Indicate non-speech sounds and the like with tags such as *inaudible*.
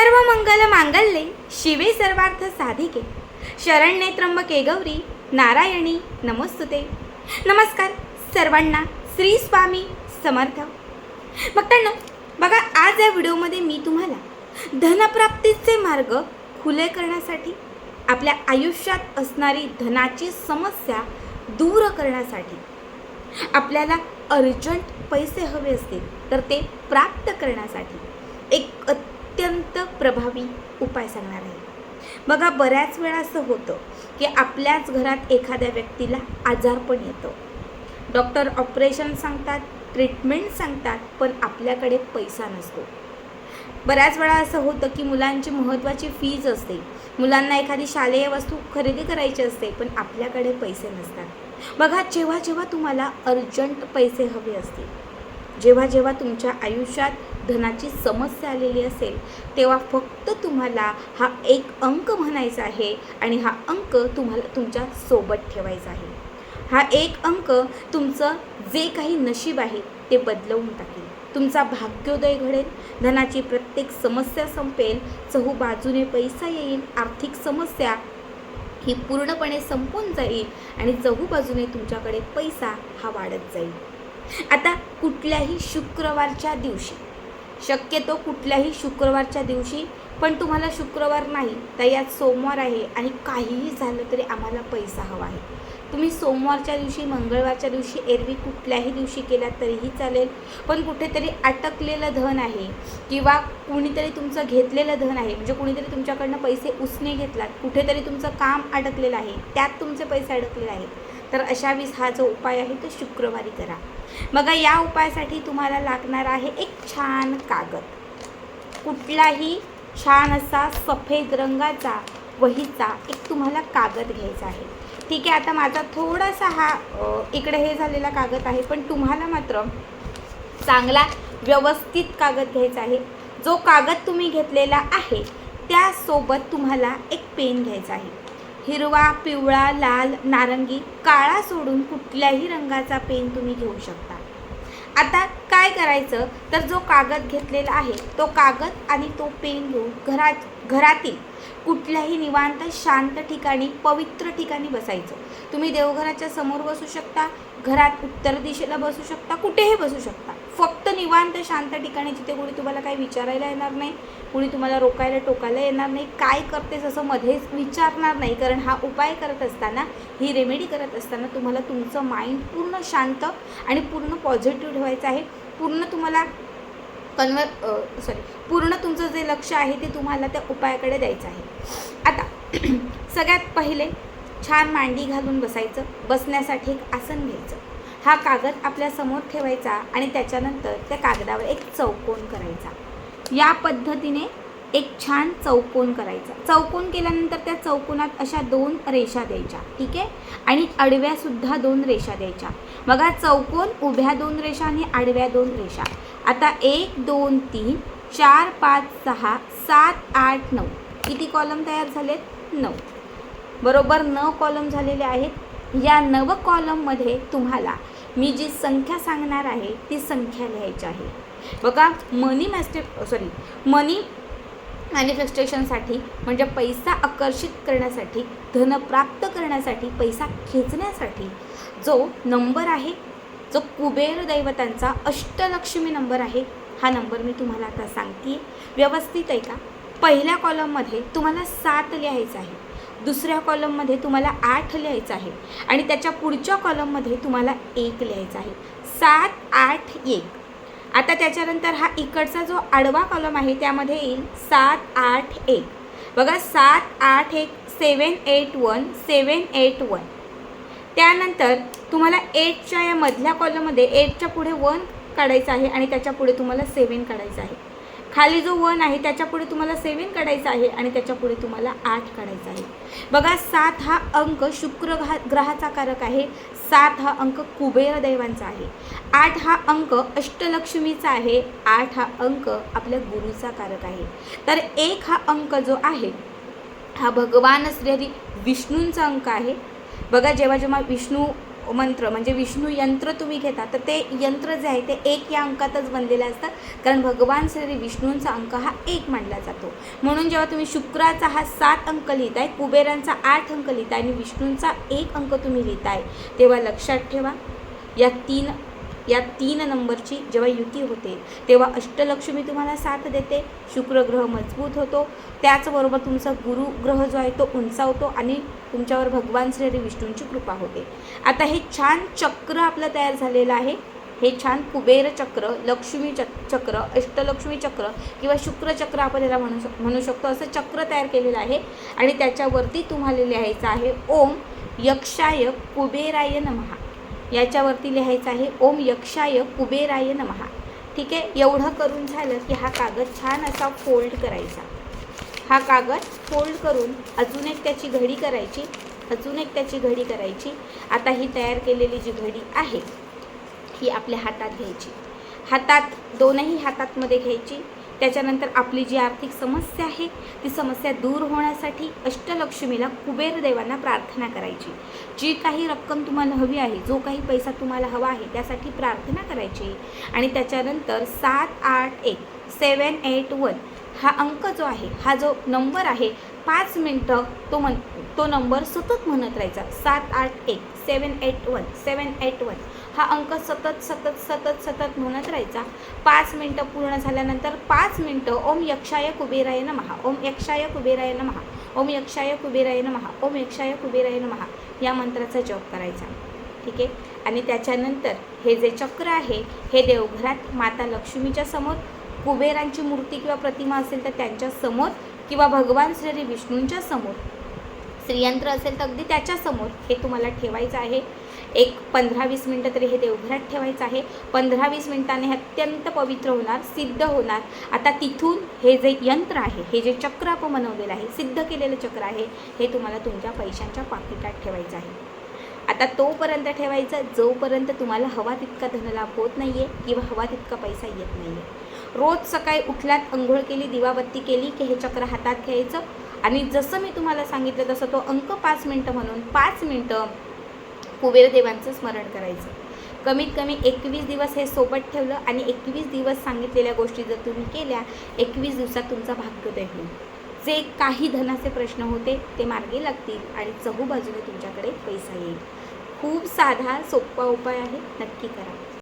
सर्व मंगल मांगल्ये शिवे सर्वार्थ साधिके. शरण्ये त्र्यंबके गौरी नारायणी नमोस्तुते. नमस्कार सर्वांना श्री स्वामी समर्थ. बघताना बघा आज या व्हिडिओमध्ये मी तुम्हाला धनप्राप्तीचे मार्ग खुले करण्यासाठी आपल्या आयुष्यात असणारी धनाची समस्या दूर करण्यासाठी आपल्याला अर्जंट पैसे हवे असतील तर ते प्राप्त करण्यासाठी एक प्रभावी उपाय सांगणार आहे. बघा बऱ्याच वेळा असं होतं की आपल्याच घरात एखाद्या व्यक्तीला आजारपण येतं. डॉक्टर ऑपरेशन सांगतात ट्रीटमेंट सांगतात पण आपल्याकडे पैसा नसतो. बऱ्याच वेळा असं होतं की मुलांची महत्त्वाची फीज असते. मुलांना एखादी शालेय वस्तू खरेदी करायची असते पण आपल्याकडे पैसे नसतात. बघा जेव्हा जेव्हा तुम्हाला अर्जंट पैसे हवे असतील जेव्हा जेव्हा तुमच्या आयुष्यात धनाची समस्या आलेली असेल तेव्हा फक्त तुम्हाला हा एक अंक म्हणायचा आहे आणि हा अंक तुम्हाला तुमच्यासोबत ठेवायचा आहे. हा एक अंक तुमचं जे काही नशीब आहे ते बदलवून टाकेल. तुमचा भाग्योदय घडेल. धनाची प्रत्येक समस्या संपेल. चहू बाजूने पैसा येईल. आर्थिक समस्या ही पूर्णपणे संपून जाईल आणि चहू बाजूने तुमच्याकडे पैसा हा वाढत जाईल. आता कुठल्याही शुक्रवारच्या दिवशी. शक्यतो कुठल्याही शुक्रवारच्या दिवशी पण तुम्हाला शुक्रवार नाही तर यात सोमवार आहे आणि काहीही झालं तरी आम्हाला पैसा हवा आहे. तुम्ही सोमवारच्या दिवशी मंगळवारच्या दिवशी एरवी कुठल्याही दिवशी केलात तरीही चालेल पण कुठेतरी अटकलेलं धन आहे किंवा कुणीतरी तुमचं घेतलेलं धन आहे म्हणजे कुणीतरी तुमच्याकडनं पैसे उसने घेतलात कुठेतरी तुमचं काम अडकलेलं आहे त्यात तुमचे पैसे अडकलेले आहेत. तर अशा वीस हा जो उपाय आहे तो शुक्रवारी करा. बघा या उपायासाठी तुम्हाला लागणार आहे एक छान कागद. कुठलाही छान असा सफेद रंगाचा वहीचा एक तुम्हाला कागद घ्यायचा आहे. ठीक आहे आता माझा थोडासा हा इकडे हे झालेला कागद आहे पण तुम्हाला मात्र चांगला व्यवस्थित कागद घ्यायचा आहे. जो कागद तुम्ही घेतलेला आहे त्यासोबत तुम्हाला एक पेन घ्यायचा आहे. हिरवा पिवळा लाल नारंगी काळा सोडून कुठल्याही रंगाचा पेन तुम्ही घेऊ शकता. आता काय करायचं? तर जो कागद घेतलेला आहे तो कागद आणि तो पेन घेऊन घरात घरातील कुठल्याही निवांत शांत ठिकाणी पवित्र ठिकाणी बसायचं. तुम्ही देवघराच्या समोर बसू शकता घरात उत्तर दिशेला बसू शकता कुठेही बसू शकता. फक्त निवांत शांत ठिकाणी जिथे कोणी तुम्हाला काही विचारायला येणार नाही कोणी तुम्हाला रोकायला टोकायला येणार नाही काय करतेस असं मध्येच विचारणार नाही. कारण हा उपाय करत असताना ही रेमेडी करत असताना तुम्हाला तुमचं माइंड पूर्ण शांत आणि पूर्ण पॉझिटिव्ह ठेवायचं आहे. पूर्ण तुम्हाला कन्वर सॉरी पूर्ण तुमचं जे लक्ष आहे ते तुम्हाला त्या उपायाकडे द्यायचं आहे. आता *clears throat* सगळ्यात पहिले छान मांडी घालून बसायचं बसण्यासाठी एक आसन घ्यायचं. हा कागद आपल्यासमोर ठेवायचा आणि त्याच्यानंतर त्या कागदावर एक चौकोन करायचा. या पद्धतीने एक छान चौकोन करायचा. चौकोन केल्यानंतर त्या चौकोनात अशा दोन रेषा द्यायच्या ठीक आहे? आणि आडव्यासुद्धा दोन रेषा द्यायच्या. बघा चौकोन उभ्या दोन रेषा आणि आडव्या दोन रेषा. आता एक दोन तीन चार पाच सहा सात आठ नऊ. किती कॉलम तयार झालेत? नऊ. बरोबर नऊ कॉलम झालेले आहेत. या नव कॉलममध्ये तुम्हाला मी जी संख्या सांगणार आहे ती संख्या लिहायची आहे. बघा मनी मॅस्टे सॉरी मनी मॅनिफेस्टेशनसाठी म्हणजे पैसा आकर्षित करण्यासाठी धन प्राप्त करण्यासाठी पैसा खेचण्यासाठी जो नंबर आहे जो कुबेर दैवतांचा अष्टलक्ष्मी नंबर आहे हा नंबर मी तुम्हाला आता सांगते व्यवस्थित आहे का? पहिल्या कॉलममध्ये तुम्हाला सात लिहायचं आहे. दुसऱ्या कॉलममध्ये तुम्हाला आठ लिहायचं आहे आणि त्याच्या पुढच्या कॉलममध्ये तुम्हाला एक लिहायचं आहे. सात आठ एक. आता त्याच्यानंतर हा इकडचा जो आडवा कॉलम आहे त्यामध्ये येईल सात आठ एक. बघा सात आठ एक seven eight one seven eight one. त्यानंतर तुम्हाला एटच्या या मधल्या कॉलममध्ये एटच्या पुढे वन काढायचं आहे आणि त्याच्या पुढे तुम्हाला सेवन काढायचं आहे. खाली जो वन आहे त्याच्यापुढे तुम्हाला सेवन काढायचा आहे आणि त्याच्यापुढे तुम्हाला आठ काढायचा आहे. बघा सात हा अंक शुक्र ग्रहा ग्रहाचा कारक आहे. सात हा अंक कुबेर दैवांचा आहे. आठ हा अंक अष्टलक्ष्मीचा आहे. आठ हा अंक आपल्या गुरुचा कारक आहे. तर एक हा अंक जो आहे हा भगवान श्रीहरी विष्णूंचा अंक आहे. बघा जेव्हा जेव्हा विष्णू मंत्र म्हणजे विष्णू यंत्र तुम्ही घेता तर ते यंत्र जे आहे ते एक या अंकातच बनलेले असतात. कारण भगवान श्री विष्णूंचा अंक हा एक मानला जातो. म्हणून जेव्हा तुम्ही शुक्राचा हा सात अंक लिहिताय कुबेरांचा आठ अंक लिहिताय आणि विष्णूंचा एक अंक तुम्ही लिहिताय तेव्हा लक्षात ठेवा. या तीन या तीन नंबरची जेव्हा युती होते तेव्हा अष्टलक्ष्मी तुम्हाला साथ देते शुक्र ग्रह मजबूत होतो. त्याचबरोबर तुमचा गुरु ग्रह जो आहे तो उंचावतो आणि तुमच्यावर भगवान श्री विष्णूंची कृपा होते. आता हे छान चक्र आपलं तयार झालेलं आहे. हे छान कुबेर चक्र लक्ष्मी चक चक्र अष्टलक्ष्मी चक्र किंवा शुक्रचक्र आपण याला म्हणू शक म्हणू शकतो. असं चक्र तयार केलेलं आहे आणि त्याच्यावरती तुम्हाला लिहायचं आहे ओम यक्षाय कुबेराय नमहा याच्यावरती लिहायचं आहे ओम यक्षाय कुबेराय नमहा ठीक आहे? एवढं करून झालं की हा कागद छान असा फोल्ड करायचा. हा कागद फोल्ड करून अजून एक त्याची घडी करायची अजून एक त्याची घडी करायची. आता ही तयार केलेली जी घडी आहे ही आपल्या हातात घ्यायची. हातात दोनही हातातमध्ये घ्यायची. त्याच्यानंतर आपली जी आर्थिक समस्या आहे ती समस्या दूर होण्यासाठी अष्टलक्ष्मीला कुबेर देवांना प्रार्थना करायची. जी काही रक्कम तुम्हाला हवी आहे जो काही पैसा तुम्हाला हवा आहे त्यासाठी प्रार्थना करायची. आणि त्याच्यानंतर सात आठ एक सेवन एट वन हा अंक जो आहे हा जो नंबर आहे पाच मिनटं तो म्हण तो नंबर सतत म्हणत राहायचा. सात आठ एक seven eight one seven eight one. हा अंक सतत सतत सतत सतत म्हणत राहायचा. पाच मिनटं पूर्ण झाल्यानंतर पाच मिनटं ओम यक्षाय कुबेराय महा ओम यक्षाय कुबेराय महा ओम यक्षाय कुबेराय महा ओम यक्षाय कुबेराय महा या मंत्राचा जप करायचा. ठीक आहे? आणि त्याच्यानंतर हे जे चक्र आहे हे देवघरात माता लक्ष्मीच्या समोर कुबेरांची मूर्ती किंवा प्रतिमा असेल तर त्यांच्यासमोर किंवा भगवान श्री विष्णूंच्या समोर. श्रीयंत्र असेल तर अगदी त्याच्यासमोर हे तुम्हाला ठेवायचं आहे. एक पंधरा वीस मिनटं तरी हे देवघरात ठेवायचं आहे. पंधरा वीस मिनटाने हे अत्यंत पवित्र होणार सिद्ध होणार. आता तिथून हे जे यंत्र आहे हे जे चक्र आपण बनवलेलं आहे सिद्ध केलेलं चक्र आहे हे तुम्हाला तुमच्या पैशांच्या पाकिटात ठेवायचं आहे. आता तोपर्यंत ठेवायचं जोपर्यंत तुम्हाला हवा तितका धनलाभ होत नाही आहे किंवा हवा तितका पैसा येत नाही आहे रोज सकाळी उठल्यात अंघोळ केली दिवाबत्ती केली की हे चक्र हातात घ्यायचं. आणि जसं मी तुम्हाला सांगितलं तसं तो अंक पाच मिनटं म्हणून पाच मिनटं कुबेरदेवांचं स्मरण करायचं. कमीत कमी एकवीस दिवस हे सोबत ठेवलं आणि एकवीस दिवस सांगितलेल्या गोष्टी जर तुम्ही केल्या एकवीस दिवसात तुमचा भाग्योदय होईल जे काही धनाचे प्रश्न होते ते मार्गी लागतील आणि चहू बाजूने तुमच्याकडे पैसा येईल. खूप साधा सोपा उपाय आहे नक्की करा.